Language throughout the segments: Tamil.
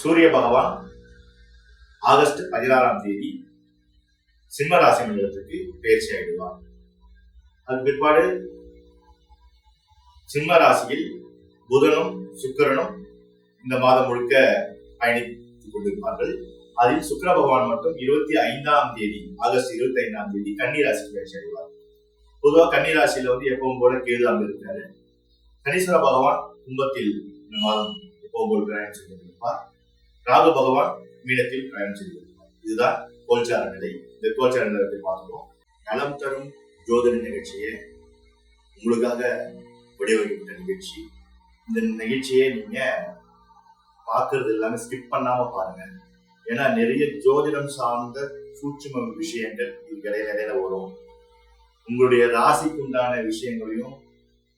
சூரிய பகவான் ஆகஸ்ட் பதினாறாம் தேதி சிம்ம ராசி மண்டலத்துக்கு பயிற்சி ஆகிடுவார் அது பிற்பாடு சிம்ம ராசியில் புதனும் சுக்கிரனும் இந்த மாதம் முழுக்க பயணித்துக் கொண்டிருப்பார்கள். அதில் சுக்கிர பகவான் மட்டும் இருபத்தி ஐந்தாம் தேதி ஆகஸ்ட் இருபத்தி ஐந்தாம் தேதி கன்னிராசிக்கு பயிற்சி அடைவார் பொதுவாக கன்னிராசியில வந்து எப்பவும் போல கேது அங்க இருக்காரு. கணீஸ்வர பகவான் கும்பத்தில் இந்த மாதம் எப்பவும் போல் பிரயாணம் செய்து கொண்டிருப்பார். ராகு பகவான் மீனத்தில் பயணம் செய்து இதுதான் கோல்சார நிலை. இந்த கோல்சார நிலத்தை பார்க்கிறோம். நலம் தரும் ஜோதிட நிகழ்ச்சியை உங்களுக்காக வடிவமைக்கப்பட்ட நிகழ்ச்சி. இந்த நிகழ்ச்சியை நீங்க பார்க்கறது எல்லாமே ஸ்கிப் பண்ணாம பாருங்க. ஏன்னா நிறைய ஜோதிடம் சார்ந்த சூட்சும விஷயங்கள் இதுக்கு இடையில இடையில வரும். உங்களுடைய ராசிக்கு உண்டான விஷயங்களையும்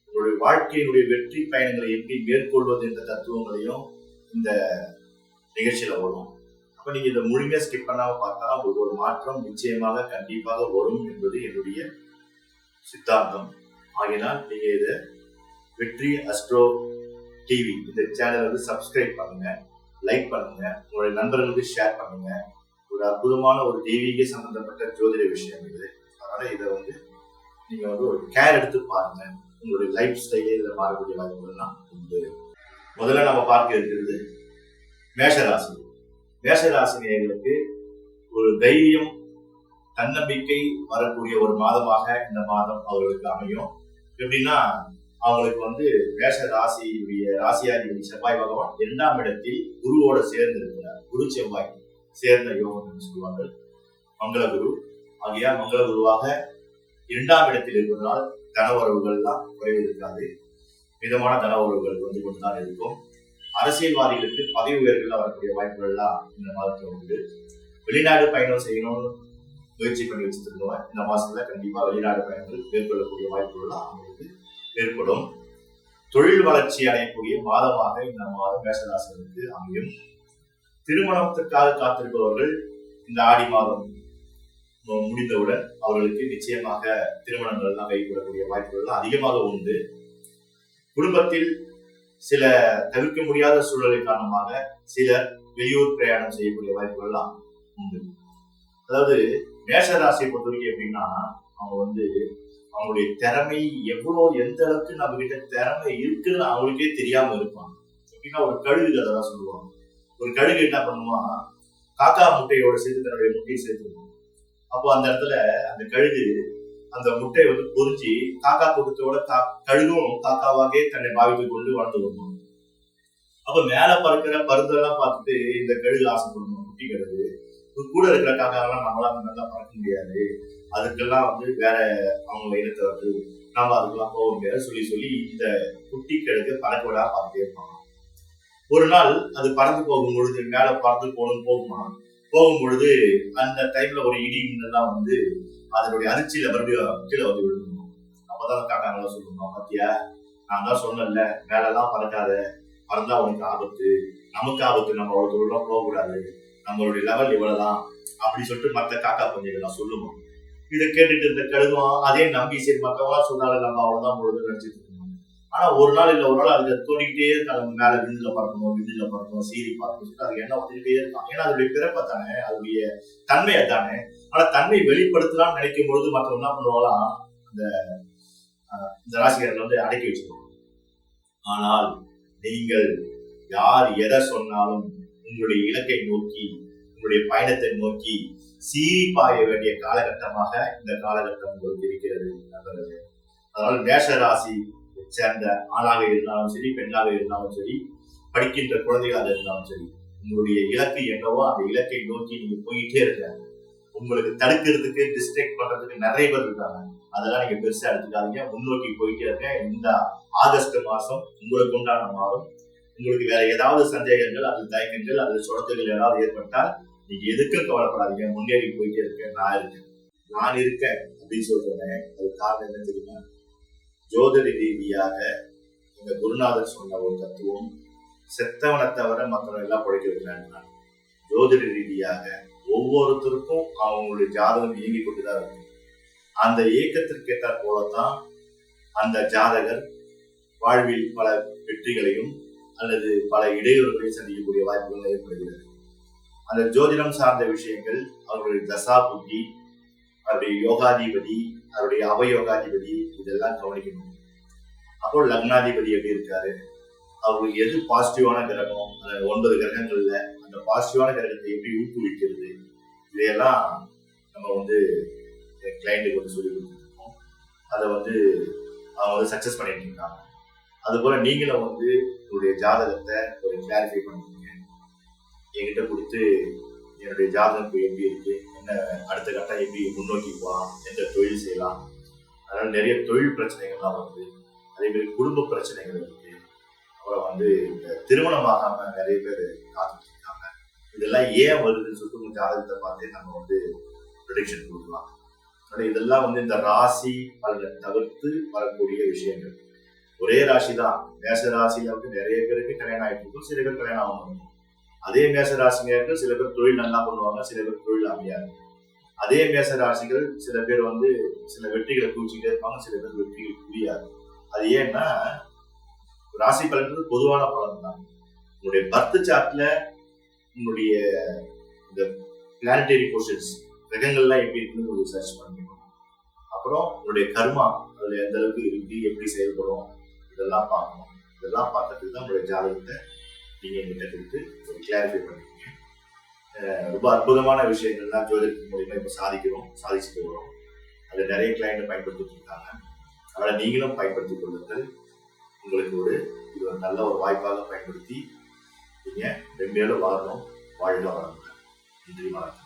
உங்களுடைய வாழ்க்கையினுடைய வெற்றி பயணங்களை எப்படி மேற்கொள்வது என்ற தத்துவங்களையும் இந்த நிகழ்ச்சியில வரும் அப்ப நீங்க இதை முழுமையா ஸ்கிப் பண்ணாம பார்த்தா உங்களுக்கு ஒரு மாற்றம் நிச்சயமாக கண்டிப்பாக வரும் என்பது என்னுடைய சித்தாந்தம். ஆகினால் நீங்க இதை வெற்றி அஸ்ட்ரோ டிவி இந்த சேனலை வந்து சப்ஸ்கிரைப் பண்ணுங்க லைக் பண்ணுங்க உங்களுடைய நண்பர்களுக்கு ஷேர் பண்ணுங்க. ஒரு அற்புதமான ஒரு தெய்வீக சம்பந்தப்பட்ட ஜோதிட விஷயம் இது. அதனால இதை வந்து நீங்க வந்து ஒரு கேர் எடுத்து பாருங்க. உங்களுடைய லைஃப் ஸ்டைலே இதில் மாறக்கூடிய வாய்ப்புகள்லாம் உண்டு. முதல்ல நம்ம பார்க்க இருக்கிறது மேஷராசி. மேஷராசினியர்களுக்கு ஒரு தைரியம் தன்னம்பிக்கை வரக்கூடிய ஒரு மாதமாக இந்த மாதம் அவர்களுக்கு அமையும். எப்படின்னா அவங்களுக்கு வந்து மேஷ ராசியுடைய ராசியாதிபதி செவ்வாய் பகவான் இரண்டாம் இடத்தில் குருவோட சேர்ந்து இருக்கிறார் குரு செவ்வாய் சேர்ந்த யோகம் என்று சொல்வார்கள் மங்களகுரு. ஆகையால் மங்களகுருவாக இரண்டாம் இடத்தில் இருப்பதனால் தன உறவுகள்லாம் குறைவு இருக்காது மிதமான உறவுகள் வந்து கொண்டுதான் இருக்கும். அரசியல்வாதிகளுக்கு பதவி உயர்வுகள் வரக்கூடிய வாய்ப்புகள்லாம் இந்த மாதத்துல உண்டு. வெளிநாடு பயணம் செய்யணும்னு முயற்சி பண்ணி வச்சுருந்தோம் இந்த மாசத்துல கண்டிப்பா வெளிநாடு பயணங்கள் மேற்கொள்ளக்கூடிய வாய்ப்புகள்லாம் அவங்களுக்கு ஏற்படும். தொழில் வளர்ச்சி அடையக்கூடிய மாதமாக இந்த மாதம் மேஷராசிகளுக்கு அமையும். திருமணத்திற்காக காத்திருப்பவர்கள் இந்த ஆடி மாதம் முடிந்தவுடன் அவர்களுக்கு நிச்சயமாக திருமணங்கள் எல்லாம் கைகூடக்கூடிய வாய்ப்புகள் அதிகமாக உண்டு. குடும்பத்தில் சில தவிர்க்க முடியாத சூழலின் காரணமாக சிலர் வெளியூர் பிரயாணம் செய்யக்கூடிய வாய்ப்புகள் எல்லாம் உண்டு. அதாவது மேஷ ராசியை பொறுத்த வரைக்கும் எப்படின்னா அவங்க வந்து அவங்களுடைய திறமை எவ்வளோ எந்த அளவுக்கு நம்ம கிட்ட திறமை இருக்குன்னு அவங்களுக்கே தெரியாம இருப்பாங்க. எப்படின்னா ஒரு கழுகு அதெல்லாம் சொல்லுவாங்க. ஒரு கழுகு என்ன பண்ணுமா காக்கா முட்டையோட சேர்த்து தன்னுடைய முட்டையை சேர்த்துக்கும் அப்போ அந்த இடத்துல அந்த கழுகு அந்த முட்டையை வந்து பொறிச்சு காக்கா கூட்டத்தோட கா கழுகும் காக்காவாகவே தன்னை பாவித்துக் கொண்டு வளர்ந்து வருவோம் அப்ப மேல பறக்கிற பருந்தெல்லாம் பார்த்துட்டு இந்த கழுகு ஆசைப்படணும் குட்டி கழுகு? கூட இருக்கிற காக்காவெல்லாம் நம்மளால அந்த மாதிரிலாம் பறக்க முடியாது. அதுக்கெல்லாம் வந்து வேற அவங்க இனத்தை வந்து நம்ம அதுக்கெல்லாம் போக முடியாது. சொல்லி சொல்லி இந்த குட்டி கழுகு பறக்க விடாம பார்த்துட்டே இருப்பாங்க. ஒரு நாள் அது பறந்து போகும் பொழுது மேல பறந்து போகணும் போகுமா போகும் பொழுது அந்த டைம்ல ஒரு இடி மின்னல்லாம் வந்து அதனுடைய அதிர்ச்சியில மறுபடியும் கீழே வந்து விழுந்துடும் அப்பதான் காக்கா நல்லா சொல்லணும் பத்தியா? நான் தான் சொன்னேன்ல மேலெல்லாம் பறக்காத. பறந்தா உனக்கு ஆபத்து. நமக்கு ஆபத்து. நம்ம அவ்வளவு தூரம் போகக்கூடாது. நம்மளுடைய லெவல் இவ்வளவுதான். அப்படி சொல்லிட்டு மற்ற காக்கா கொஞ்சம் சொல்லுவோம். இதை கேட்டுட்டு இருந்த கழுதும் அதே நம்பி சரி மத்தவங்களா சொன்னால நம்ம அவ்வளவுதான் பொழுது நினைச்சிட்டு ஆனா ஒரு நாள் இல்ல ஒரு நாள் அதுக்கு தோண்டிக்கிட்டே இருக்காங்க. மேல விண்ணில பறக்கணும் விண்ணில பறக்கணும் சீரி பறக்கணும் அது என்ன வந்துகிட்டே இருக்காங்க ஏன்னா அதோடைய பிறப்பை தானே அதோடைய தன்மை அதானே. ஆனா தன்மை வெளிப்படுத்தலாம்னு நினைக்கும் பொழுது மற்றவங்க என்ன பண்ணுவாங்களாம் அந்த இந்த ராசிகர்கள் வந்து அடக்கி வச்சிருவாங்க. ஆனால் நீங்கள் யார் எதை சொன்னாலும் உங்களுடைய இலக்கை நோக்கி உங்களுடைய பயணத்தை நோக்கி சீறி பாய வேண்டிய காலகட்டமாக இந்த காலகட்டம் உங்களுக்கு இருக்கிறது நண்பர்களே. அதனால மேஷ ராசி சேர்ந்த ஆணாக இருந்தாலும் சரி பெண்ணாக இருந்தாலும் சரி படிக்கின்ற குழந்தைகளாக இருந்தாலும் சரி உங்களுடைய இலக்கு என்னவோ அந்த இலக்கை நோக்கி நீங்க போயிட்டே இருக்காங்க உங்களுக்கு தடுக்கிறதுக்கு டிஸ்ட்ராக்ட் பண்றதுக்கு நிறைய பேர் இருக்காங்க. அதெல்லாம் நீங்க பெருசா எடுத்துக்காதீங்க. முன்னோக்கி போயிட்டே இருக்க இந்த ஆகஸ்ட் மாசம் உங்களுக்கு உண்டான மாதம். உங்களுக்கு வேற ஏதாவது சந்தேகங்கள் அது தயக்கங்கள் அது சொடத்துகள் ஏதாவது ஏற்பட்டால் நீங்க எதுக்கும் கவலைப்படாதீங்க. முன்னேறி போயிட்டே இருக்க நான் இருக்கேன். நான் இருக்கேன் அப்படின்னு சொல்றேன். அது காரணம் என்ன தெரியுமா? ஜோதிட ரீதியாக இந்த குருநாதர் சொன்ன ஒரு தத்துவம் செத்தவனை தவிர மற்றவன் எல்லாம் பிழைக்க வைக்கிறான் ஜோதிட ரீதியாக ஒவ்வொருத்தருக்கும் அவங்களுடைய ஜாதகம் இயங்கி கொண்டுதான் இருக்கும் அந்த இயக்கத்திற்கு ஏற்றாற் போலத்தான் அந்த ஜாதகர் வாழ்வில் பல வெற்றிகளையும் அல்லது பல இடையூறுகளையும் சந்திக்கக்கூடிய வாய்ப்புகள் ஏற்படுகிறது. அந்த ஜோதிடம் சார்ந்த விஷயங்கள் அவர்களுடைய தசா புத்தி அவருடைய யோகாதிபதி அவருடைய அவயோகாதிபதி இதெல்லாம் கவனிக்கணும். அப்போ லக்னாதிபதி எப்படி இருக்காரு? அவருக்கு எது பாசிட்டிவான கிரகம்? அந்த ஒன்பது கிரகங்கள்ல அந்த பாசிட்டிவான கிரகத்தை எப்படி ஊக்குவிக்கிறது? இதையெல்லாம் நம்ம வந்து கிளைண்ட்டுக்கு வந்து சொல்லி கொடுத்துருக்கோம். அதை வந்து அவங்க வந்து சக்சஸ் பண்ணிட்டு இருக்காங்க. அதுபோல நீங்களும் வந்து உங்களுடைய ஜாதகத்தை ஒரு கிளாரிஃபை பண்ணுவீங்க என்கிட்ட கொடுத்து என்னுடைய ஜாதகம் இப்போ எப்படி இருக்கு? என்ன அடுத்த கட்டம் எப்படி முன்னோக்கி போகலாம் எந்த தொழில் செய்யலாம்? அதனால நிறைய தொழில் பிரச்சனைகள்லாம் வருது. அதே மாதிரி குடும்ப பிரச்சனைகள் இருக்கு. அப்புறம் வந்து இந்த திருமணமாகாம நிறைய பேர் காத்துட்டு இருக்காங்க. இதெல்லாம் ஏன் வருதுன்னு சொல்லிட்டு உங்க ஜாதகத்தை பார்த்து நம்ம வந்து ப்ரொடிக்ஷன் கொடுக்கலாம். அதனால இதெல்லாம் வந்து இந்த ராசி பலனை தவிர்த்து வரக்கூடிய விஷயங்கள். ஒரே ராசி தான் மேச ராசியில வந்து நிறைய பேருக்கு கல்யாணம் ஆகிட்டு இருக்கும். சில பேர் கல்யாணம் ஆகணும் அதே மேச ராசினியர்கள் சில பேர் தொழில் நல்லா பண்ணுவாங்க சில பேர் தொழில் அமையாது. அதே மேச ராசிகள் சில பேர் வந்து சில வெற்றிகளை குவிச்சுட்டே இருப்பாங்க சில பேர் வெற்றிகள் குவியாது. அது ஏன்னா ராசி பலன்றது பொதுவான பலன் தான் உங்களுடைய பர்த் சார்ட்ல உங்களுடைய இந்த பிளானிட்டரி போர்ஷன்ஸ் கிரகங்கள்லாம் எப்படி இருக்குன்னு உங்களுக்கு சர்ச் பண்ணிக்கணும் அப்புறம் உங்களுடைய கர்மா அதுல எந்த அளவுக்கு இருக்கு எப்படி செயல்படும் இதெல்லாம் பார்க்கணும். இதெல்லாம் பார்க்கறதுக்கு தான் உங்களுடைய ஜாதகத்தை நீங்கள் எங்கிட்ட கொடுத்து ஒரு கிளாரிஃபை பண்ணிக்கோங்க. ரொம்ப அற்புதமான விஷயங்கள்லாம் ஜோதிடத்தின் மூலியமாக இப்போ சாதிக்கிறோம் சாதிச்சுட்டு வரோம். அது நிறைய கிளைண்ட் பயன்படுத்திட்டு இருக்காங்க. அதனால் நீங்களும் பயன்படுத்திக் கொள்ளுங்கள். உங்களுக்கு ஒரு இது ஒரு நல்ல ஒரு வாய்ப்பாக பயன்படுத்தி நீங்கள் மென்மேலும் வளரணும் வாழ்க வளருங்க நன்றி வணக்கம்.